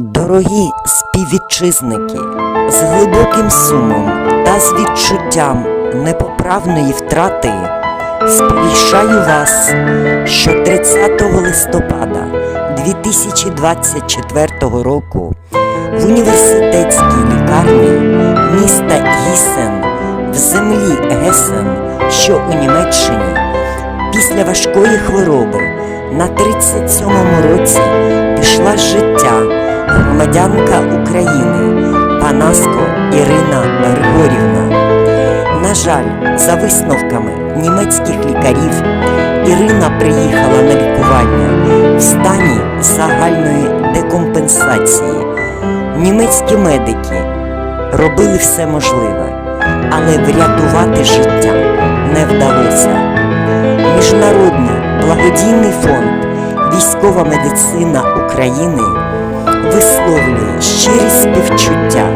Дорогі співвітчизники, з глибоким сумом та з відчуттям непоправної втрати сповіщаю вас, що 30 листопада 2024 року в університетській лікарні міста Гісен в землі Гесен, що у Німеччині, після важкої хвороби на 37-му році пішла з життя громадянка України Панаско Ірина Григорівна. На жаль, за висновками німецьких лікарів, Ірина приїхала на лікування в стані загальної декомпенсації. Німецькі медики робили все можливе, але врятувати життя не вдалося. Міжнародний благодійний фонд Військова медицина України висловлює щирі співчуття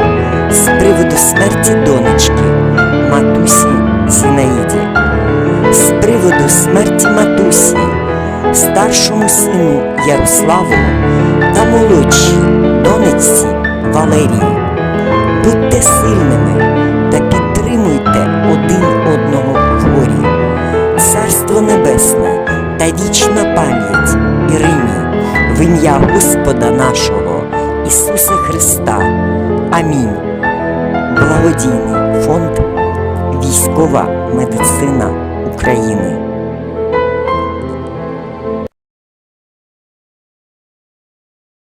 з приводу смерті донечки матусі Зінаїді, з приводу смерті матусі, старшому сину Ярославу та молодшій донечці Валерії. Будьте сильними та підтримуйте один одного в горі. Царство Небесне та вічна пам'ять Ірині в ім'я Господа нашого Ісуса Христа. Амінь. Благодійний фонд Військова медицина України.